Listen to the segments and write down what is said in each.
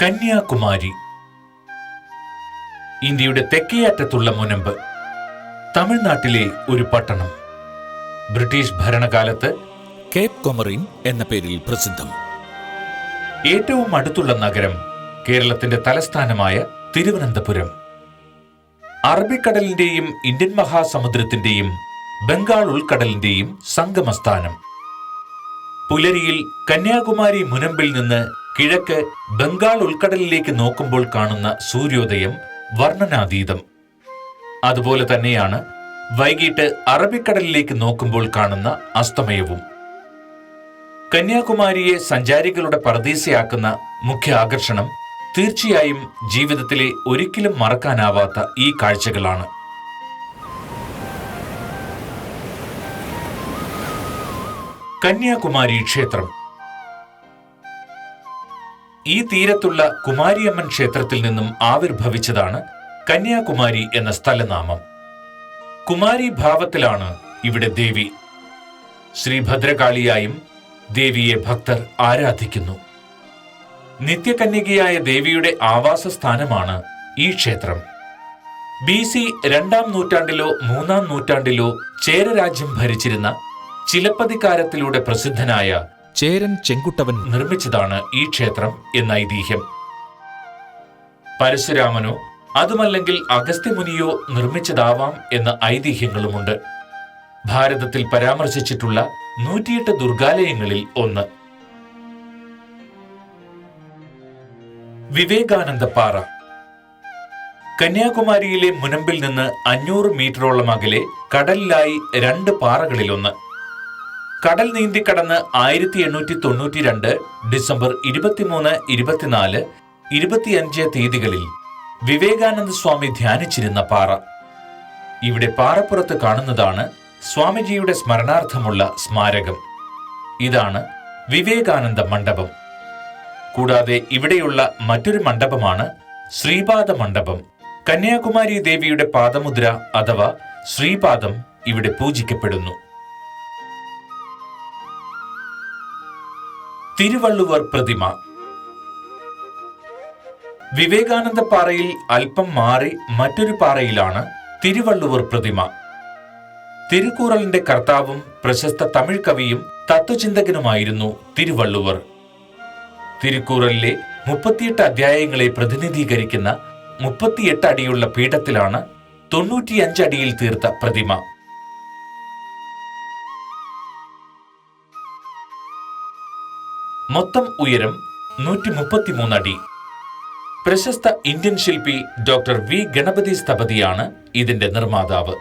കന്യാകുമാരി. ഇന്ത്യയുടെ തെക്കേയറ്റത്തുള്ള മുനമ്പ് തമിഴ്നാട്ടിലെ ഒരു പട്ടണം. ബ്രിട്ടീഷ് ഭരണകാലത്ത് കേപ് കൊമറിൻ എന്ന പേരിൽ പ്രസിദ്ധം. ഏറ്റവും അടുത്തുള്ള നഗരം കേരളത്തിന്റെ തലസ്ഥാനമായ തിരുവനന്തപുരം. അറബിക്കടലിന്റെയും ഇന്ത്യൻ മഹാസമുദ്രത്തിന്റെയും ബംഗാൾ ഉൾക്കടലിന്റെയും സംഗമസ്ഥാനം. പുലരിയിൽ കന്യാകുമാരി മുനമ്പിൽ നിന്ന് കിഴക്ക് ബംഗാൾ ഉൾക്കടലിലേക്ക് നോക്കുമ്പോൾ കാണുന്ന സൂര്യോദയം വർണനാതീതം. അതുപോലെ തന്നെയാണ് വൈകിട്ട് അറബിക്കടലിലേക്ക് നോക്കുമ്പോൾ കാണുന്ന അസ്തമയവും. കന്യാകുമാരിയെ സഞ്ചാരികളുടെ പറദീസയാക്കുന്ന മുഖ്യ ആകർഷണം തീർച്ചയായും ജീവിതത്തിലെ ഒരിക്കലും മറക്കാനാവാത്ത ഈ കാഴ്ചകളാണ്. കന്യാകുമാരി ക്ഷേത്രം. ഈ തീരത്തുള്ള കുമാരിയമ്മൻ ക്ഷേത്രത്തിൽ നിന്നും ആവിർഭവിച്ചതാണ് കന്യാകുമാരി എന്ന സ്ഥലനാമം. കുമാരി ഭാവത്തിലാണ് ഇവിടെ ദേവി. ശ്രീഭദ്രകാളിയായും ദേവിയെ ഭക്തർ ആരാധിക്കുന്നു. നിത്യകന്യകയായ ദേവിയുടെ ആവാസ സ്ഥാനമാണ് ഈ ക്ഷേത്രം. ബി സി രണ്ടാം നൂറ്റാണ്ടിലോ മൂന്നാം നൂറ്റാണ്ടിലോ ചേരരാജ്യം ഭരിച്ചിരുന്ന ചിലപ്പതികാരത്തിലൂടെ പ്രസിദ്ധനായ ചേരൻ ചെങ്കുട്ടവൻ നിർമ്മിച്ചതാണ് ഈ ക്ഷേത്രം എന്ന ഐതിഹ്യം. പരശുരാമനോ അതുമല്ലെങ്കിൽ അഗസ്ത്യമുനിയോ നിർമ്മിച്ചതാവാം എന്ന ഐതിഹ്യങ്ങളുമുണ്ട്. ഭാരതത്തിൽ പരാമർശിച്ചിട്ടുള്ള നൂറ്റിയെട്ട് ദുർഗാലയങ്ങളിൽ ഒന്ന്. വിവേകാനന്ദ പാറ കന്യാകുമാരിയിലെ മുനമ്പിൽ നിന്ന് അഞ്ഞൂറ് മീറ്ററോളം അകലെ കടലിലായി രണ്ട് പാറകളിലൊന്ന്. കടൽ നീന്തി കടന്ന് ആയിരത്തി എണ്ണൂറ്റി തൊണ്ണൂറ്റി രണ്ട് ഡിസംബർ ഇരുപത്തിമൂന്ന് ഇരുപത്തിനാല് ഇരുപത്തിയഞ്ച് തീയതികളിൽ വിവേകാനന്ദ സ്വാമി ധ്യാനിച്ചിരുന്ന പാറ. ഇവിടെ പാറപ്പുറത്ത് കാണുന്നതാണ് സ്വാമിജിയുടെ സ്മരണാർത്ഥമുള്ള സ്മാരകം. ഇതാണ് വിവേകാനന്ദ മണ്ഡപം. കൂടാതെ ഇവിടെയുള്ള മറ്റൊരു മണ്ഡപമാണ് ശ്രീപാദ മണ്ഡപം. കന്യാകുമാരി ദേവിയുടെ പാദമുദ്ര അഥവാ ശ്രീപാദം ഇവിടെ പൂജിക്കപ്പെടുന്നു. തിരുവള്ളുവർ പ്രതിമ. വിവേകാനന്ദ പാറയിൽ അല്പം മാറി മറ്റൊരു പാറയിലാണ് തിരുവള്ളുവർ പ്രതിമ. തിരുക്കൂറലിന്റെ കർത്താവും പ്രശസ്ത തമിഴ് കവിയും തത്വചിന്തകനുമായിരുന്നു തിരുവള്ളുവർ. തിരുക്കൂറലിലെ മുപ്പത്തിയെട്ട് അധ്യായങ്ങളെ പ്രതിനിധീകരിക്കുന്ന മുപ്പത്തിയെട്ട് അടിയുള്ള പീഠത്തിലാണ് തൊണ്ണൂറ്റിയഞ്ച് അടിയിൽ തീർത്ത പ്രതിമ. മൊത്തം ഉയരം നൂറ്റി മുപ്പത്തിമൂന്ന് അടി. പ്രശസ്ത ഇന്ത്യൻ ശില്പി ഡോക്ടർ വി. ഗണപതി സ്ഥപതിയാണ് ഇതിന്റെ നിർമ്മാതാവ്.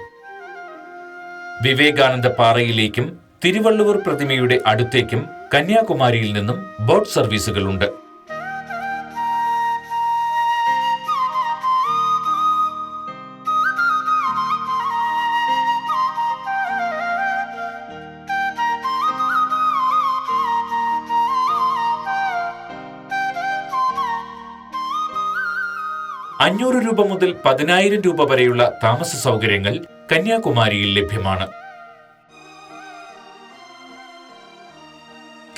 വിവേകാനന്ദ പാറയിലേക്കും തിരുവള്ളുവർ പ്രതിമയുടെ അടുത്തേക്കും കന്യാകുമാരിയിൽ നിന്നും ബോട്ട് സർവീസുകളുണ്ട്. അഞ്ഞൂറ് രൂപ മുതൽ പതിനായിരം രൂപ വരെയുള്ള താമസ സൗകര്യങ്ങൾ കന്യാകുമാരിയിൽ ലഭ്യമാണ്.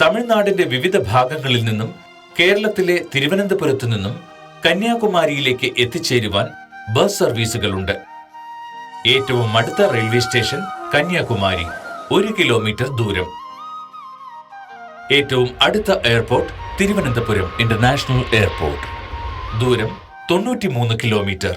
തമിഴ്നാടിന്റെ വിവിധ ഭാഗങ്ങളിൽ നിന്നും കേരളത്തിലെ തിരുവനന്തപുരത്തു നിന്നും കന്യാകുമാരിയിലേക്ക് എത്തിച്ചേരുവാൻ ബസ് സർവീസുകളുണ്ട്. ഏറ്റവും അടുത്ത റെയിൽവേ സ്റ്റേഷൻ കന്യാകുമാരി ഒരു കിലോമീറ്റർ ദൂരം. ഏറ്റവും അടുത്ത എയർപോർട്ട് തിരുവനന്തപുരം ഇന്റർനാഷണൽ എയർപോർട്ട്. ദൂരം തൊണ്ണൂറ്റിമൂന്ന് കിലോമീറ്റർ.